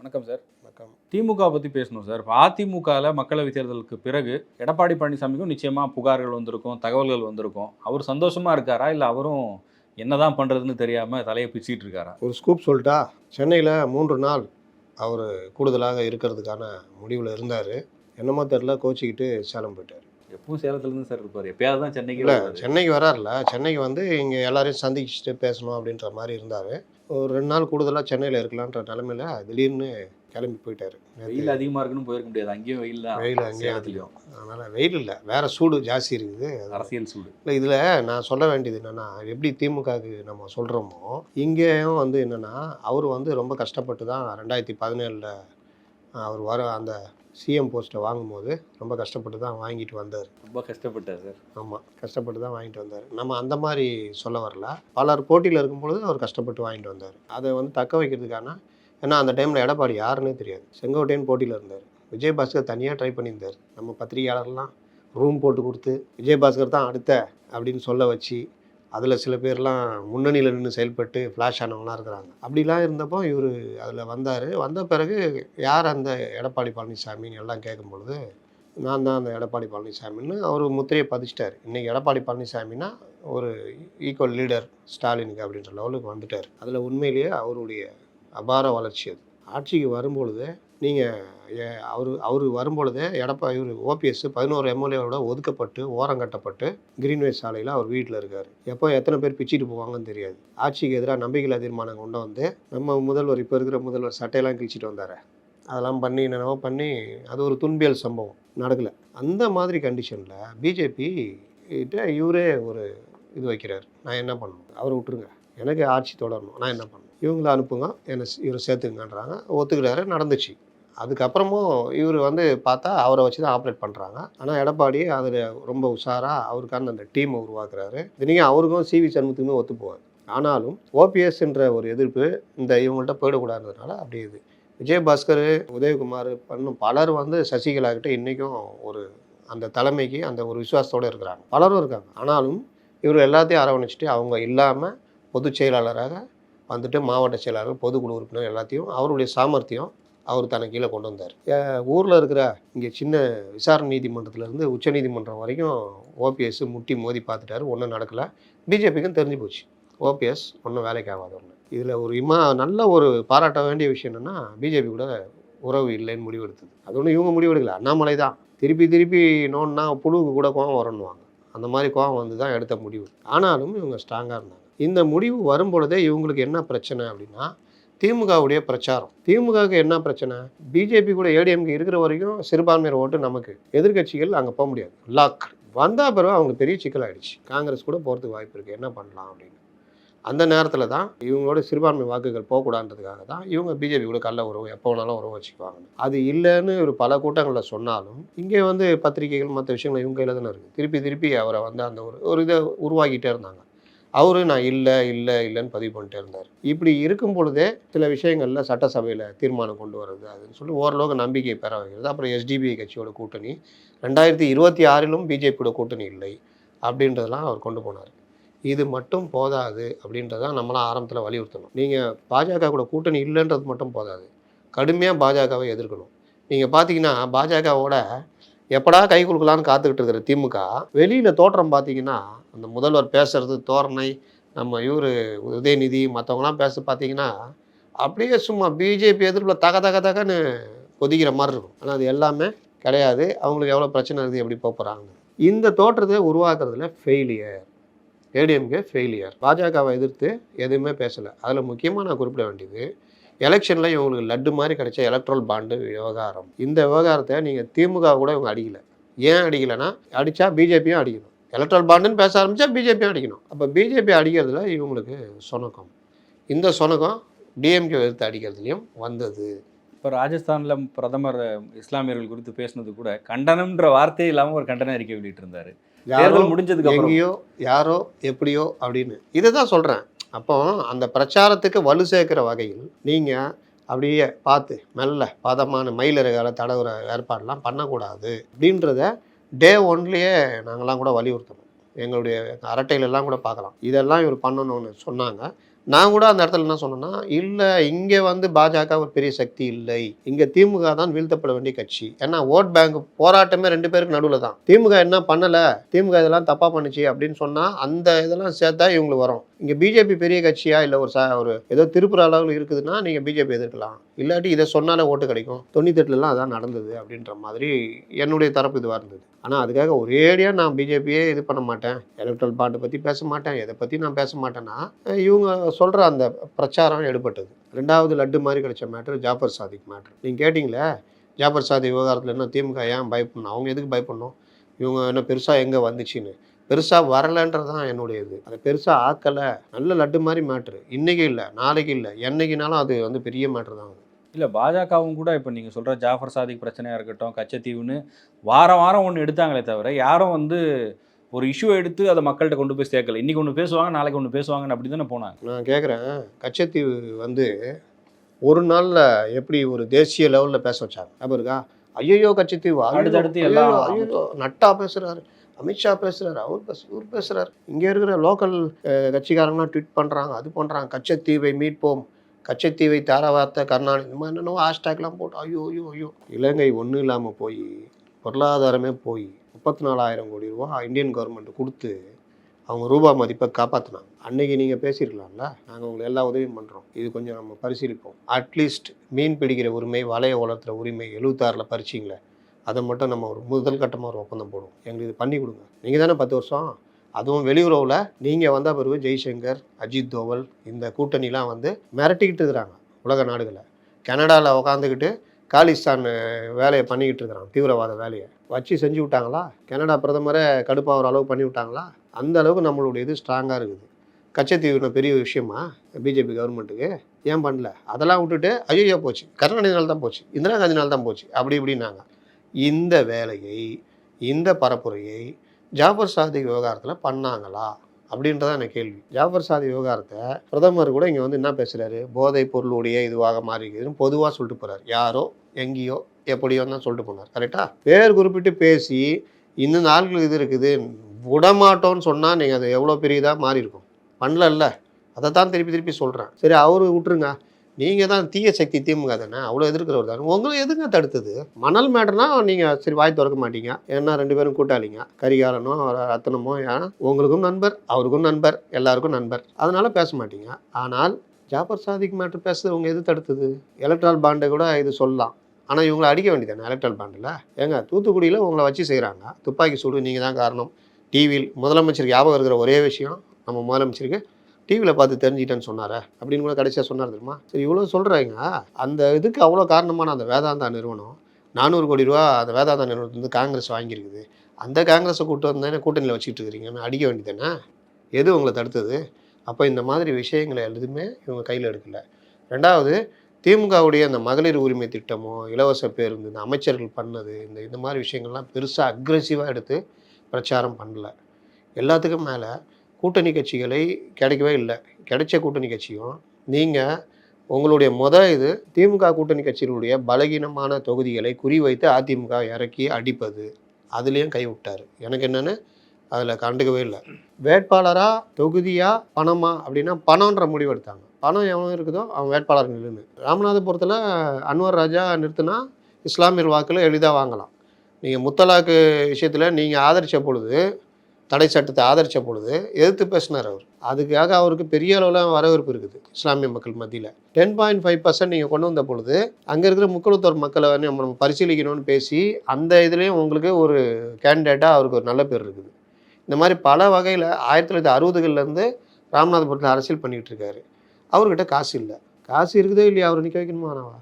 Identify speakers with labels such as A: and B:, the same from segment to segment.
A: வணக்கம் சார்.
B: வணக்கம்.
A: திமுக பற்றி பேசணும் சார். இப்போ அதிமுகவில் மக்களவைத் தேர்தலுக்கு பிறகு எடப்பாடி பழனிசாமிக்கும் நிச்சயமாக புகார்கள் வந்திருக்கும் தகவல்கள் வந்திருக்கும். அவர் சந்தோஷமா இருக்காரா? இல்லை அவரும் என்னதான் பண்ணுறதுன்னு தெரியாமல் தலையை பிச்சிட்டு இருக்காரா?
B: ஒரு ஸ்கூப் சொல்லிட்டா சென்னையில் மூன்று நாள் அவர் கூடுதலாக இருக்கிறதுக்கான முடிவில் இருந்தார். என்னமோ தெரில கோச்சிக்கிட்டு சேலம் போயிட்டார்.
A: எப்பவும் சேலத்துலேருந்து சார் இருப்பார். எப்பயாவது தான் சென்னைக்கு
B: இல்லை. சென்னைக்கு வரார்ல சென்னைக்கு வந்து இங்கே எல்லாரையும் சந்திச்சுட்டு பேசணும் அப்படின்ற மாதிரி இருந்தார். ஒரு ரெண்டு நாள் கூடுதலாக சென்னையில் இருக்கலான்ற நிலமையில திடீர்னு கிளம்பி போயிட்டார்.
A: வெயில் அதிகமாக இருக்குன்னு போயிருக்க முடியாது. அங்கேயும் வெயில் தான்.
B: வெயில் அங்கேயும் அதனால் வெயில் இல்லை. வேற சூடு ஜாஸ்தி இருக்குது.
A: அரசியல் சூடு.
B: இல்லை இதில் நான் சொல்ல வேண்டியது என்னென்னா எப்படி திமுகவுக்கு நம்ம சொல்கிறோமோ இங்கேயும் வந்து என்னென்னா அவர் வந்து ரொம்ப கஷ்டப்பட்டு தான் ரெண்டாயிரத்தி பதினேழில் அவர் வர அந்த சிஎம் போஸ்ட்டை வாங்கும்போது ரொம்ப கஷ்டப்பட்டு தான் வாங்கிட்டு வந்தார்.
A: ரொம்ப கஷ்டப்பட்டார் சார்.
B: ஆமாம் கஷ்டப்பட்டு தான் வாங்கிட்டு வந்தார். நம்ம அந்த மாதிரி சொல்ல வரல. பலர் போட்டியில் இருக்கும்பொழுது அவர் கஷ்டப்பட்டு வாங்கிட்டு வந்தார். அதை வந்து தக்க வைக்கிறதுக்கான ஏன்னா அந்த டைமில் எடப்பாடி யாருன்னே தெரியாது. செங்கோட்டையன் போட்டியில் இருந்தார். விஜயபாஸ்கர் தனியாக ட்ரை பண்ணியிருந்தார். நம்ம பத்திரிகையாளர்லாம் ரூம் போட்டு கொடுத்து விஜயபாஸ்கர் தான் அடுத்த அப்படின்னு சொல்ல வச்சு அதில் சில பேர்லாம் முன்னணியில் நின்று செயல்பட்டு ஃப்ளாஷ் ஆனவங்களாம் இருக்கிறாங்க. அப்படிலாம் இருந்தப்போ இவர் அதில் வந்தார். வந்த பிறகு யார் அந்த எடப்பாடி பழனிசாமின்னு எல்லாம் கேட்கும் பொழுது நான் தான் அந்த எடப்பாடி பழனிசாமின்னு அவர் முத்திரையை பதிச்சிட்டார். இன்றைக்கி எடப்பாடி பழனிசாமின்னா ஒரு ஈக்குவல் லீடர் ஸ்டாலினுக்கு அப்படின்ற லெவலுக்கு வந்துட்டார். அதில் உண்மையிலேயே அவருடைய அபார வளர்ச்சி அது. ஆட்சிக்கு வரும்பொழுது நீங்கள் அவர் அவர் வரும்பொழுதே எடப்பா இவர் ஓபிஎஸ் பதினோரு எம்எல்ஏவோட ஒதுக்கப்பட்டு ஓரம் கட்டப்பட்டு கிரீன்வே சாலையில் அவர் வீட்டில் இருக்கார். எப்போ எத்தனை பேர் பிச்சிட்டு போவாங்கன்னு தெரியாது. ஆட்சிக்கு எதிராக நம்பிக்கையில்லா தீர்மானம் கொண்டு வந்து நம்ம முதல்வர் இப்போ இருக்கிற முதல்வர் சட்டையெல்லாம் கிழிச்சிட்டு வந்தார். அதெல்லாம் பண்ணி என்னென்னவோ பண்ணி அது ஒரு துன்பியல் சம்பவம் நடக்கலை. அந்த மாதிரி கண்டிஷனில் பிஜேபி கிட்ட இவரே ஒரு இது வைக்கிறார். நான் என்ன பண்ணணும்? அவரை விட்டுருங்க. எனக்கு ஆட்சி தொடரணும். நான் என்ன பண்ணணும்? இவங்கள அனுப்புங்க. என்னை இவரை சேர்த்துங்கன்றாங்க. ஒத்துக்கிறாரு நடந்துச்சு. அதுக்கப்புறமும் இவர் வந்து பார்த்தா அவரை வச்சு தான் ஆப்ரேட் பண்ணுறாங்க ஆனால் எடப்பாடி அதில் ரொம்ப உஷாராக அவருக்கான அந்த டீமை உருவாக்குறாரு. இத்தனைக்கும் அவருக்கும் சிவி சண்முகத்துக்குமே ஒத்து போவார் ஆனாலும் ஓபிஎஸ்ன்ற ஒரு எதிர்ப்பு இந்த இவங்கள்ட்ட போயிடக்கூடாதுன்றதுனால அப்படி இது. விஜயபாஸ்கர் உதயகுமார் பண்ணும் பலர் வந்து சசிகலா கிட்ட இன்றைக்கும் ஒரு அந்த தலைமைக்கு அந்த ஒரு விசுவாசத்தோடு இருக்கிறாங்க. பலரும் இருக்காங்க. ஆனாலும் இவர் எல்லாத்தையும் அரவணைச்சிட்டு அவங்க இல்லாமல் பொதுச் செயலாளராக வந்துட்டு மாவட்ட செயலாளர் பொதுக்குழு உறுப்பினர் எல்லாத்தையும் அவருடைய சாமர்த்தியம் அவர் தனக்கு கீழே கொண்டு வந்தார். ஊரில் இருக்கிற இங்கே சின்ன விசாரணை நீதிமன்றத்திலேருந்து உச்சநீதிமன்றம் வரைக்கும் ஓபிஎஸ் முட்டி மோதி பார்த்துட்டாரு. ஒன்றும் நடக்கலை. பிஜேபிக்கும் தெரிஞ்சு போச்சு. ஓபிஎஸ் ஒன்றும் வேலைக்கு ஆகாது ஒன்று இதில் ஒரு இமா நல்ல ஒரு பாராட்ட வேண்டிய விஷயம் என்னென்னா பிஜேபி கூட உறவு இல்லைன்னு முடிவெடுத்தது. அது ஒன்றும் இவங்க முடிவெடுக்கல. அண்ணாமலை தான். திருப்பி திருப்பி நோன்னா புழுவுக்கு கூட கோவம் வரணுவாங்க அந்த மாதிரி கோவம் வந்து தான் எடுத்த முடிவு. ஆனாலும் இவங்க ஸ்ட்ராங்காக இருந்தாங்க. இந்த முடிவு வரும் பொழுதே இவங்களுக்கு என்ன பிரச்சனை அப்படின்னா திமுகவுடைய பிரச்சாரம். திமுகவுக்கு என்ன பிரச்சனை? பிஜேபி கூட ஏடிஎம்கே இருக்கிற வரைக்கும் சிறுபான்மையர் ஓட்டு நமக்கு. எதிர்க்கட்சிகள் அங்கே போக முடியாது. லாக் வந்தால் பிறகு அவங்களுக்கு பெரிய சிக்கல் ஆகிடுச்சு காங்கிரஸ் கூட போகிறதுக்கு வாய்ப்பு இருக்குது என்ன பண்ணலாம் அப்படின்னு. அந்த நேரத்தில் தான் இவங்களோட சிறுபான்மை வாக்குகள் போகக்கூடாதுன்றதுக்காக தான் இவங்க பிஜேபி கூட கல்ல உறவு எப்போ வேணாலும் உறவு வச்சுக்குவாங்க. அது இல்லைன்னு ஒரு பல கூட்டங்களில் சொன்னாலும் இங்கே வந்து பத்திரிகைகள் மற்ற விஷயங்கள் இவங்க கையில் தானே இருக்குது திருப்பி திருப்பி அவரை வந்து அந்த ஒரு ஒரு இதை உருவாக்கிட்டே இருந்தாங்க. அவரு நான் இல்லை இல்லை இல்லைன்னு பதிவு பண்ணிட்டே இருந்தார். இப்படி இருக்கும் பொழுதே சில விஷயங்களில் சட்டசபையில் தீர்மானம் கொண்டு வர்றது அதுன்னு சொல்லி ஓரளவுக்கு நம்பிக்கை பெற வைக்கிறது. அப்புறம் எஸ்டிபிஐ கட்சியோட கூட்டணி ரெண்டாயிரத்தி இருபத்தி ஆறிலும் பிஜேபியோட கூட்டணி இல்லை அப்படின்றதெல்லாம் அவர் கொண்டு போனார். இது மட்டும் போதாது அப்படின்றதான் நம்மளாம் ஆரம்பத்தில் வலியுறுத்தணும். நீங்கள் பாஜக கூட கூட்டணி இல்லைன்றது மட்டும் போதாது. கடுமையாக பாஜகவை எதிர்க்கணும். நீங்கள் பார்த்தீங்கன்னா பாஜகவோட எப்படா கை கொடுக்கலான்னு காத்துக்கிட்டு இருக்கிற திமுக வெளியில் தோற்றம் பார்த்தீங்கன்னா அந்த முதல்வர் பேசுறது தோரணை நம்ம இவர் உதயநிதி மற்றவங்களாம் பேச பார்த்தீங்கன்னா அப்படியே சும்மா பிஜேபி எதிர்ப்பில் தக தக தகன்னு கொதிக்கிற மாதிரி இருக்கும். ஆனால் அது எல்லாமே கிடையாது. அவங்களுக்கு எவ்வளோ பிரச்சனை இருக்குது எப்படி போகிறாங்க இந்த தோற்றத்தை உருவாக்குறதுல ஃபெயிலியர் ஏடிஎம்கே ஃபெயிலியர் பாஜகவை எதிர்த்து எதுவுமே பேசலை. அதில் முக்கியமாக நான் குறிப்பிட வேண்டியது எலெக்ஷனில் இவங்களுக்கு லட்டு மாதிரி கிடைச்ச எலக்ட்ரல் பாண்டு விவகாரம். இந்த விவகாரத்தை நீங்கள் திமுக கூட இவங்க அடிக்கலை. ஏன் அடிக்கலைன்னா அடித்தா பிஜேபியும் அடிக்கணும். எலக்ட்ரல் பாண்டுன்னு பேச ஆரம்பித்தா பிஜேபியும் அடிக்கணும். அப்போ பிஜேபி அடிக்கிறதுல இவங்களுக்கு சொனக்கம் இந்த சொனக்கம் டிஎம்கே எதிர்த்து அடிக்கிறதுலையும் வந்தது.
A: இப்போ ராஜஸ்தானில் பிரதமர் இஸ்லாமியர்கள் குறித்து பேசினது கூட கண்டனம்ன்ற வார்த்தையே இல்லாமல் ஒரு கண்டன அறிக்கை வெளியிட்டு இருந்தாரு
B: யாரோ
A: தேர்தல் முடிஞ்சதுக்கு
B: எங்கேயோ யாரோ எப்படியோ அப்படின்னு. இதை தான் சொல்கிறேன் அப்போ அந்த பிரச்சாரத்துக்கு வலு சேர்க்கிற வகையில் நீங்கள் அப்படியே பார்த்து மெல்ல பதமான மயிலிறகால தடவுற ஏற்பாடெல்லாம் பண்ணக்கூடாது அப்படின்றத டே ஒன்லேயே நாங்களாம் கூட வலியுறுத்தணும். எங்களுடைய அரட்டையிலெல்லாம் கூட பார்க்கலாம். இதெல்லாம் இவர் பண்ணணும்னு சொன்னாங்க. நான் கூட அந்த இடத்துல என்ன சொன்னேன்னா இல்லை இங்கே வந்து பாஜக ஒரு பெரிய சக்தி இல்லை. இங்கே திமுக தான் வீழ்த்தப்பட வேண்டிய கட்சி. ஏன்னா ஓட் பேங்க் போராட்டமே ரெண்டு பேருக்கு நடுவில் தான். திமுக என்ன பண்ணலை? திமுக இதெல்லாம் தப்பாக பண்ணுச்சு அப்படின்னு சொன்னால் அந்த இதெல்லாம் சேர்த்தா இவங்களுக்கு வரும். இங்கே பிஜேபி பெரிய கட்சியா இல்லை ஒரு ச ஒரு ஏதோ திருப்புற அளவில் இருக்குதுன்னா நீங்கள் பிஜேபி எதிர்க்கலாம். இல்லாட்டி இதை சொன்னாலே ஓட்டு கிடைக்கும். தொண்ணூத்தெட்டுலலாம் அதான் நடந்தது அப்படின்ற மாதிரி என்னுடைய தரப்பு இதுவாக இருந்தது. ஆனால் அதுக்காக ஒரேடியாக நான் பிஜேபியே இது பண்ண மாட்டேன். எலக்ட்ரல் பாண்டை பற்றி பேச மாட்டேன். எதை பற்றி நான் பேச மாட்டேன்னா இவங்க சொல்கிற அந்த பிரச்சாரம் எடுபட்டது. ரெண்டாவது லட்டு மாதிரி கிடைச்ச மேட்ரு ஜாஃபர் சாதிக் மேட்ரு நீங்கள் கேட்டிங்களே ஜாஃபர் சாதி விவகாரத்தில் என்ன திமுக ஏன் பயப்படணும்? அவங்க எதுக்கு பயப்படணும்? இவங்க என்ன பெருசாக எங்கே வந்துச்சுன்னு. பெருசாக வரலைன்றது தான் என்னுடைய இது அதை பெருசாக ஆக்கலை. நல்ல லட்டு மாதிரி மேட்ரு இன்றைக்கி இல்லை நாளைக்கு இல்லை. என்றைக்கினாலும் அது வந்து பெரிய மேட்ரு தான் அது.
A: இல்லை பாஜகவும் கூட இப்போ நீங்கள் சொல்கிற ஜாஃபர் சாதிக் பிரச்சனையாக இருக்கட்டும் கச்சத்தீவுன்னு வாரம் வாரம் ஒன்று எடுத்தாங்களே தவிர யாரும் வந்து ஒரு இஷ்யூ எடுத்து அதை மக்கள்கிட்ட கொண்டு போய் சேர்க்கல. இன்றைக்கி ஒன்று பேசுவாங்க நாளைக்கு ஒன்று பேசுவாங்கன்னு அப்படி தானே போனாங்க.
B: நான் கேட்குறேன் கச்சத்தீவு வந்து ஒரு நாளில் எப்படி ஒரு தேசிய லெவலில் பேச வச்சாங்க? ஞாபகம் இருக்கா? ஐயோ கச்சத்தீவு
A: அடுத்தடுத்து
B: ஐயையோ, நட்டா பேசுகிறாரு அமித்ஷா பேசுகிறாரு அவர் பேச இவர் பேசுகிறாரு இங்கே இருக்கிற லோக்கல் கட்சிக்காரங்களாம் ட்வீட் பண்ணுறாங்க அது பண்ணுறாங்க கச்சத்தீவை மீட்போம் கச்சத்தீவை தாரவார்த்த கருணாநிதி இந்த மாதிரி என்னென்னவோ ஹேஷ்டேக்லாம் போட்டு ஐயோ ஐயோ ஐயோ. இலங்கை ஒன்றும் இல்லாமல் போய் பொருளாதாரமே போய் முப்பத்தி நாலாயிரம் கோடி ரூபா இந்தியன் கவர்மெண்ட் கொடுத்து அவங்க ரூபா மதிப்பை காப்பாற்றினாங்க அன்னைக்கு நீங்கள் பேசியிருக்கலாம்ல? நாங்கள் உங்களை எல்லா உதவியும் பண்ணுறோம் இது கொஞ்சம் நம்ம பரிசீலிப்போம். அட்லீஸ்ட் மீன் பிடிக்கிற உரிமை வலையை வளர்த்துற உரிமை எழுபத்தாறில் பறிச்சிங்களே அதை மட்டும் நம்ம ஒரு முதல் கட்டமாக ஒரு ஒப்பந்தம் போடுவோம். எங்களுக்கு இது பண்ணி கொடுங்க. நீங்கள் தானே பத்து வருஷம் அதுவும் வெளியுறவில் நீங்கள் வந்த பிறகு ஜெய்சங்கர் அஜித் தோவல் இந்த கூட்டணிலாம் வந்து மிரட்டிக்கிட்டு இருக்கிறாங்க உலக நாடுகளை. கனடாவில் உக்காந்துக்கிட்டு காலிஸ்தான் வேலையை பண்ணிக்கிட்டு இருக்கிறான் தீவிரவாத வேலையை. வச்சு செஞ்சு விட்டாங்களா? கனடா பிரதமரை கடுப்பாகிற அளவு பண்ணி விட்டாங்களா? அந்த அளவுக்கு நம்மளுடைய இது ஸ்ட்ராங்காக இருக்குது. கச்சத்தீவுன பெரிய விஷயமா? பிஜேபி கவர்மெண்ட்டுக்கு? ஏன் பண்ணல? அதெல்லாம் விட்டுட்டு ஐயோ போச்சு. கருணாநிதினால் தான் போச்சு. இந்திரா காந்தினால் தான் போச்சு. அப்படி இப்படின்னாங்க. இந்த வேலையை இந்த பரப்புரையை ஜாஃபர் சாதி விவகாரத்தில் பண்ணாங்களா? அப்படின்றத எனக்கு கேள்வி. ஜாஃபர் சாதி விவகாரத்தை பிரதமர் கூட இங்கே வந்து என்ன பேசுகிறாரு போதைப் பொருளுடைய இதுவாக மாறி இருக்குதுன்னு பொதுவாக சொல்லிட்டு போகிறார் யாரோ எங்கேயோ எப்படியோ தான் சொல்லிட்டு போனார். கரெக்டாக பேர் குறிப்பிட்டு பேசி இந்த நாள்களுக்கு இது இருக்குது. விடமாட்டோன்னு சொன்னால் நீங்கள் அது எவ்வளோ பெரியதாக மாறி இருக்கும் பண்ணலல்ல. அதை தான் திருப்பி திருப்பி சொல்கிறேன் சரி அவரு விட்டுருங்க. நீங்கள் தான் தீய சக்தி திமுக தானே? அவ்வளோ எதிர்க்கிறவர் தானே? உங்களை எதுங்க தடுத்தது? மணல் மேட்டர்னா நீங்கள் சரி வாய் திறக்க மாட்டீங்க. ஏன்னா ரெண்டு பேரும் கூட்டாளிங்க. கரிகாலனோ ரத்தனமோ ஏன்னா உங்களுக்கும் நண்பர் அவருக்கும் நண்பர் எல்லாருக்கும் நண்பர். அதனால் பேச மாட்டீங்க. ஆனால் ஜாபர் சாதிக் மேட்ரு பேசுறது உங்கள் எது தடுத்தது? எலக்ட்ரால் பாண்டை கூட இது சொல்லலாம். ஆனால் இவங்களை அடிக்க வேண்டியதானே எலக்ட்ரல் பாண்டில் ஏங்க தூத்துக்குடியில் உங்களை வச்சு செய்கிறாங்க துப்பாக்கி சூடு நீங்கள் தான் காரணம் டிவியில் முதலமைச்சருக்கு ஞாபகம் இருக்கிற ஒரே விஷயம் நம்ம முதலமைச்சருக்கு டிவியில் பார்த்து தெரிஞ்சுக்கிட்டேன்னு சொன்னாரே? அப்படின்னு கூட கடைசியாக சொன்னார் தெரியுமா? சரி இவ்வளோ சொல்கிறாங்க அந்த இதுக்கு அவ்வளோ காரணமான அந்த வேதாந்தா நிறுவனம் நானூறு கோடி ரூபா அந்த வேதாந்தா நிறுவனத்துலேருந்து காங்கிரஸ் வாங்கியிருக்குது. அந்த காங்கிரஸை கூட்டு வந்தானே கூட்டணியில் வச்சுக்கிட்டு இருக்கிறீங்கன்னு அடிக்க வேண்டியதானே எது உங்களை தடுத்தது? அப்போ இந்த மாதிரி விஷயங்களை எதுவுமே இவங்க கையில் எடுக்கலை. ரெண்டாவது திமுகவுடைய அந்த மகளிர் உரிமை திட்டமோ இலவச பேருந்து இந்த அமைச்சர்கள் பண்ணது இந்த இந்த மாதிரி விஷயங்கள்லாம் பெருசாக அக்ரெசிவாக எடுத்து பிரச்சாரம் பண்ணல. எல்லாத்துக்கும் மேலே கூட்டணி கட்சிகளை கிடைக்கவே இல்லை. கிடைச்ச கூட்டணி கட்சியும் நீங்கள் உங்களுடைய முத இது திமுக கூட்டணி கட்சிகளுடைய பலகீனமான தொகுதிகளை குறிவைத்து அதிமுக இறக்கி அடிப்பது. அதுலேயும் கைவிட்டார். எனக்கு என்னென்னு அதில் கண்டுக்கவே இல்லை. வேட்பாளராக தொகுதியாக பணமா அப்படின்னா பணம்ன்ற முடிவு எடுத்தாங்க. பணம் எவன் இருக்குதோ அவன் வேட்பாளர் நில்லுன்னு ராமநாதபுரத்தில் அன்வர் ராஜா நிறுத்தினா இஸ்லாமியர் வாக்கில் எளிதாக வாங்கலாம். நீங்கள் முத்தலாக்கு விஷயத்தில் நீங்கள் ஆதரித்த பொழுது தடை சட்டத்தை ஆதரித்த பொழுது எதிர்த்து பேசினார் அவர். அதுக்காக அவருக்கு பெரிய அளவில் வரவேற்பு இருக்குது இஸ்லாமிய மக்கள் மத்தியில். டென் பாயிண்ட் ஃபைவ் பர்சன்ட் நீங்கள் கொண்டு வந்த பொழுது அங்கே இருக்கிற முக்கியத்துவ மக்களை வந்து நம்ம பரிசீலிக்கணும்னு பேசி அந்த இதுலேயும் உங்களுக்கு ஒரு கேண்டிடேட்டாக அவருக்கு ஒரு நல்ல பேர் இருக்குது. இந்த மாதிரி பல வகையில் ஆயிரத்தி தொள்ளாயிரத்தி அறுபதுகள்லேருந்து ராமநாதபுரத்தில் அரசியல் பண்ணிகிட்டு இருக்காரு. அவர்கிட்ட காசு இல்லை. காசு இருக்குதோ இல்லையா அவர் நிற்க வைக்கணுமா நாவா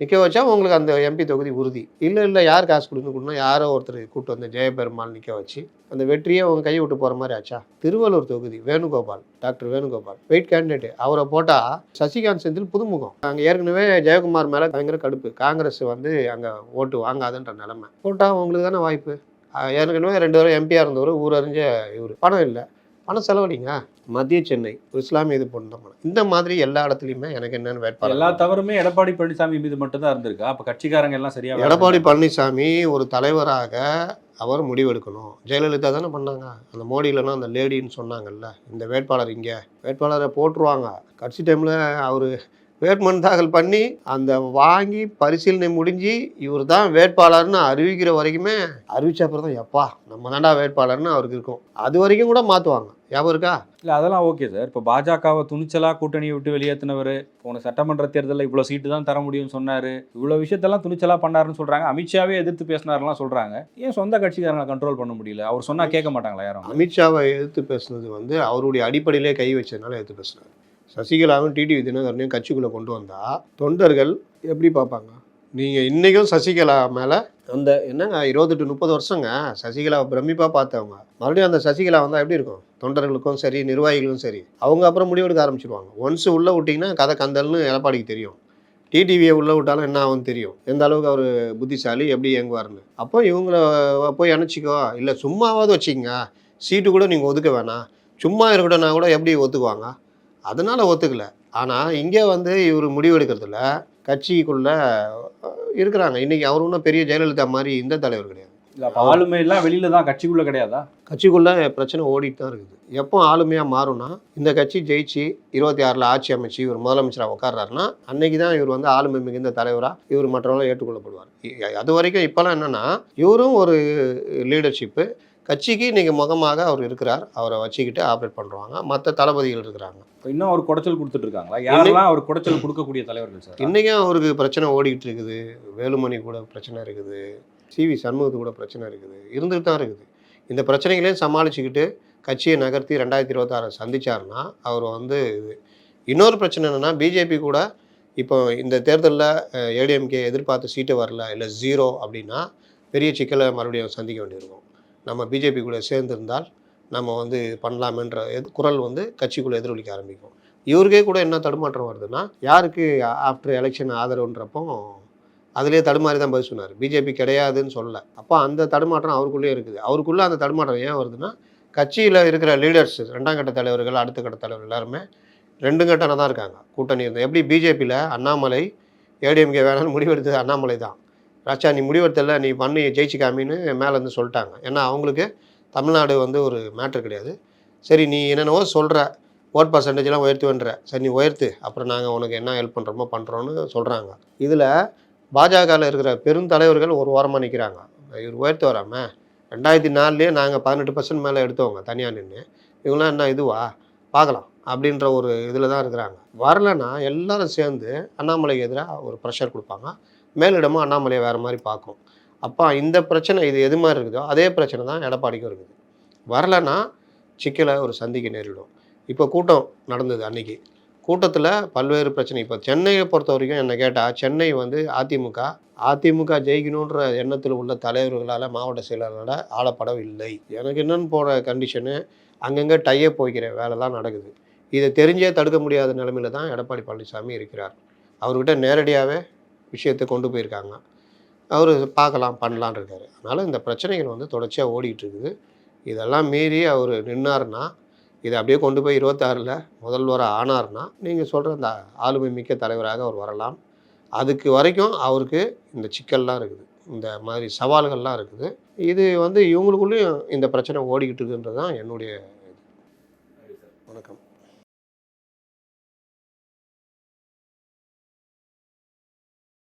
B: நிற்க வச்சா உங்களுக்கு அந்த எம்பி தொகுதி உறுதி. இல்லை இல்லை யார் காசு கொடுத்து கொடுனா யாரோ ஒருத்தர் கூப்பிட்டு வந்து ஜெயபெருமாள் நிற்க வச்சு அந்த வெற்றியை அவங்க கையை விட்டு போகிற மாதிரி ஆச்சா? திருவள்ளூர் தொகுதி Venugopal doctor Venugopal. Weight candidate அவரை போட்டால் சசிகாந்த் செந்தில் புதுமுகம். அங்கே ஏற்கனவே ஜெயக்குமார் மேலே பயங்கர கடுப்பு. காங்கிரஸ் வந்து அங்கே ஓட்டு வாங்காதுன்ற நிலைமை. போட்டால் உங்களுக்கு தானே வாய்ப்பு? ஏற்கனவே ரெண்டு பேரும் எம்பியாக இருந்தவர் ஊரறிஞ்ச இவர். பணம் இல்லை. பணம் செலவழிங்க. மத்திய சென்னை ஒரு இஸ்லாமிய இது போட்டு இந்த மாதிரி எல்லா இடத்துலையுமே எனக்கு என்னென்னு
A: எல்லா
B: வேட்பாளர்
A: தவறுமே எடப்பாடி பழனிசாமி மீது மட்டும் தான் இருந்திருக்கா. அப்ப கட்சிக்காரங்க எல்லாம் சரியா வேலை
B: எடப்பாடி பழனிசாமி ஒரு தலைவராக அவர் முடிவெடுக்கணும். ஜெயலலிதா தானே பண்ணாங்க. அந்த மோடியிலனா அந்த லேடின்னு சொன்னாங்கல்ல இந்த வேட்பாளர் இங்கே. வேட்பாளரை போட்டுருவாங்க. கட்சி டைமில் அவர் வேட்புமனு தாக்கல் பண்ணி அந்த வாங்கி பரிசீலனை முடிஞ்சு இவர் தான் வேட்பாளர்னு அறிவிக்கிற வரைக்குமே அறிவிச்ச அப்புறம் தான் எப்பா நம்ம தாண்டா வேட்பாளர்னு அவருக்கு இருக்கும். அது வரைக்கும் கூட மாற்றுவாங்க ஞாபகம் இருக்கா?
A: இல்ல அதெல்லாம் ஓகே சார் இப்போ பாஜகவை துணிச்சலா கூட்டணியை விட்டு வெளியேற்றினவர் போன சட்டமன்ற தேர்தலில் இவ்வளவு சீட்டு தான் தர முடியும்னு சொன்னாரு. இவ்வளவு விஷயத்தெல்லாம் துணிச்சலா பண்ணாருன்னு சொல்றாங்க. அமித்ஷாவே எதிர்த்து பேசினாருலாம் சொல்றாங்க. ஏன் சொந்த கட்சிக்காரங்களை கண்ட்ரோல் பண்ண முடியல? அவர் சொன்னா கேட்க மாட்டாங்களா யாரும்?
B: அமித்ஷாவை எதிர்த்து பேசுனது வந்து அவருடைய அடிப்படையிலே கை வச்சதுனால எதிர்த்து பேசுனார். சசிகலாவும் டிடிவி தினகரனையும் கட்சிக்குள்ளே கொண்டு வந்தால் தொண்டர்கள் எப்படி பார்ப்பாங்க? நீங்கள் இன்றைக்கும் சசிகலா மேலே அந்த என்னங்க இருபது டு முப்பது வருஷங்க. சசிகலாவை பிரமிப்பாக பார்த்தவங்க. மறுபடியும் அந்த சசிகலா வந்தால் எப்படி இருக்கும்? தொண்டர்களுக்கும் சரி நிர்வாகிகளுக்கும் சரி அவங்க அப்புறம் முடிவெடுக்க ஆரம்பிச்சிருவாங்க. ஒன்ஸ் உள்ளே விட்டிங்கன்னா கதை கந்தல்னு எடப்பாடிக்கு தெரியும். டிடிவியை உள்ளே விட்டாலும் என்ன ஆகும்னு தெரியும். எந்த அளவுக்கு அவர் புத்திசாலி எப்படி இயங்குவார்னு அப்போ இவங்கள போய் அணைச்சிக்கோ. இல்லை சும்மாவாவது வச்சுக்கங்க. சீட்டு கூட நீங்கள் ஒதுக்க வேணாம். சும்மா இருக்கட்டும்னா கூட எப்படி ஒத்துக்குவாங்க? அதனால் ஒத்துக்கலை. ஆனால் இங்கே வந்து இவர் முடிவெடுக்கிறதுல கட்சிக்குள்ள இருக்கிறாங்க. இன்னைக்கு அவர் ஒன்றும் பெரிய ஜெயலலிதா மாதிரி இந்த தலைவர் கிடையாது.
A: இல்ல அப்ப ஆளுமை எல்லாம் வெளியில தான் கட்சிக்குள்ள கிடையாதா?
B: கட்சிக்குள்ள பிரச்சனை ஓடிட்டு தான் இருக்குது. எப்போ ஆளுமையாக மாறும்னா இந்த கட்சி ஜெயிச்சு இருபத்தி ஆறில் ஆட்சி அமைச்சு இவர் முதலமைச்சராக உட்கார்றாருன்னா அன்னைக்கு தான் இவர் வந்து ஆளுமை மிகுந்த தலைவராக இவர் மற்றவங்களும் ஏற்றுக்கொள்ளப்படுவார். அது வரைக்கும் இப்போலாம் என்னன்னா இவரும் ஒரு லீடர்ஷிப்பு கட்சிக்கு இன்னைக்கு முகமாக அவர் இருக்கிறார். அவரை வச்சுக்கிட்டு ஆப்ரேட் பண்ணுறாங்க மற்ற தளபதிகள் இருக்கிறாங்க.
A: இன்னும் அவர் குடைச்சல் கொடுத்துட்டு இருக்காங்களா யாரெல்லாம் அவர் குடைச்சல் கொடுக்கக்கூடிய தலைவர்கள் சார்?
B: இன்றைக்கும் அவருக்கு பிரச்சனை ஓடிக்கிட்டு இருக்குது வேலுமணி கூட பிரச்சனை இருக்குது. சிவி சண்முகத்து கூட பிரச்சனை இருக்குது. இருந்துட்டு தான் இருக்குது. இந்த பிரச்சனைகளையும் சமாளிச்சுக்கிட்டு கட்சியை நகர்த்தி ரெண்டாயிரத்தி இருபத்தாறு சந்திச்சாருன்னா அவர் வந்து இது. இன்னொரு பிரச்சனை என்னென்னா பிஜேபி கூட இப்போ இந்த தேர்தலில் ஏடிஎம்கே எதிர்பார்த்த சீட்டு வரல இல்லை ஜீரோ அப்படின்னா பெரிய சிக்கலை மறுபடியும் சந்திக்க வேண்டியிருக்கும். நம்ம பிஜேபி கூட சேர்ந்திருந்தால் நம்ம வந்து பண்ணலாமன்ற எது குரல் வந்து கட்சிக்குள்ளே எதிரொலிக்க ஆரம்பிக்கும். இவருக்கே கூட என்ன தடுமாற்றம் வருதுன்னா யாருக்கு ஆஃப்டர் எலெக்ஷன் ஆதரவுன்றப்போ அதிலே தடுமாறி தான் பதில் சொன்னார். பிஜேபி கிடையாதுன்னு சொல்லலை. அப்போ அந்த தடுமாற்றம் அவருக்குள்ளேயே இருக்குது. அவருக்குள்ளே அந்த தடுமாற்றம் ஏன் வருதுன்னா கட்சியில் இருக்கிற லீடர்ஸ் ரெண்டாம் கட்ட தலைவர்கள் அடுத்த கட்ட தலைவர் எல்லாருமே ரெண்டு கட்டணம் தான் இருக்காங்க. கூட்டணி இருந்தது எப்படி பிஜேபியில் அண்ணாமலை ஏடிஎம்கே வேணாலும் முடிவெடுத்தது அண்ணாமலை தான். ராச்சா நீ முடிவெடுத்தல நீ பண்ணி ஜெயிச்சு காமின்னு மேலேருந்து சொல்லிட்டாங்க. ஏன்னா அவங்களுக்கு தமிழ்நாடு வந்து ஒரு மேட்ரு கிடையாது. சரி நீ என்னென்னவோ சொல்கிற ஓட் பர்சன்டேஜ்லாம் உயர்த்துவேன்ற சரி நீ உயர்த்து அப்புறம் நாங்கள் உனக்கு என்ன ஹெல்ப் பண்ணுறோமோ பண்ணுறோன்னு சொல்கிறாங்க இதில் பாஜகவில் இருக்கிற பெருந்தலைவர்கள் ஒரு ஓரமாக நிற்கிறாங்க இவர் உயர்த்து வராமல் ரெண்டாயிரத்தி நாலுலேயே நாங்கள் பதினெட்டு பர்சன்ட் மேலே எடுத்தவங்க தனியாக நின்று இவங்களாம் என்ன இதுவா? பார்க்கலாம் அப்படின்ற ஒரு இதில் தான் இருக்கிறாங்க. வரலைன்னா எல்லாரும் சேர்ந்து அண்ணாமலைக்கு எதிராக ஒரு ப்ரெஷர் கொடுப்பாங்க. மேலிடமும் அண்ணாமலையை வேறு மாதிரி பார்க்கும். அப்போ இந்த பிரச்சனை இது எது மாதிரி இருக்குதோ அதே பிரச்சனை தான் எடப்பாடிக்கும் இருக்குது. வரலைன்னா சிக்கலை ஒரு சந்திக்க நேரிடும். இப்போ கூட்டம் நடந்தது அன்னைக்கு. கூட்டத்தில் பல்வேறு பிரச்சனை. இப்போ சென்னையை பொறுத்த வரைக்கும் என்னை கேட்டால் சென்னை வந்து அதிமுக அதிமுக ஜெயிக்கணுன்ற எண்ணத்தில் உள்ள தலைவர்களால் மாவட்ட செயலாளரால் ஆளப்படவில்லை. எனக்கு என்னென்னு போகிற கண்டிஷனு அங்கங்கே டையப் போய்க்கிற வேலைலாம் நடக்குது. இதை தெரிஞ்சே தடுக்க முடியாத நிலமையில தான் எடப்பாடி பழனிசாமி இருக்கிறார். அவர்கிட்ட நேரடியாகவே விஷயத்தை கொண்டு போயிருக்காங்க. அவர் பார்க்கலாம் பண்ணலான்னு இருக்காரு. அதனால் இந்த பிரச்சனைகள் வந்து தொடர்ச்சியாக ஓடிக்கிட்டு இருக்குது இதெல்லாம் மீறி அவர் நின்னார்னா இதை அப்படியே கொண்டு போய் இருபத்தாறில் முதல்வராக ஆனார்னா நீங்கள் சொல்கிற அந்த ஆளுமை மிக்க தலைவராக அவர் வரலாம். அதுக்கு வரைக்கும் அவருக்கு இந்த சிக்கல்லாம் இருக்குது. இந்த மாதிரி சவால்கள்லாம் இருக்குது. இது வந்து இவங்களுக்குள்ளேயும் இந்த பிரச்சனை ஓடிக்கிட்டு இருக்குன்றது தான் என்னுடைய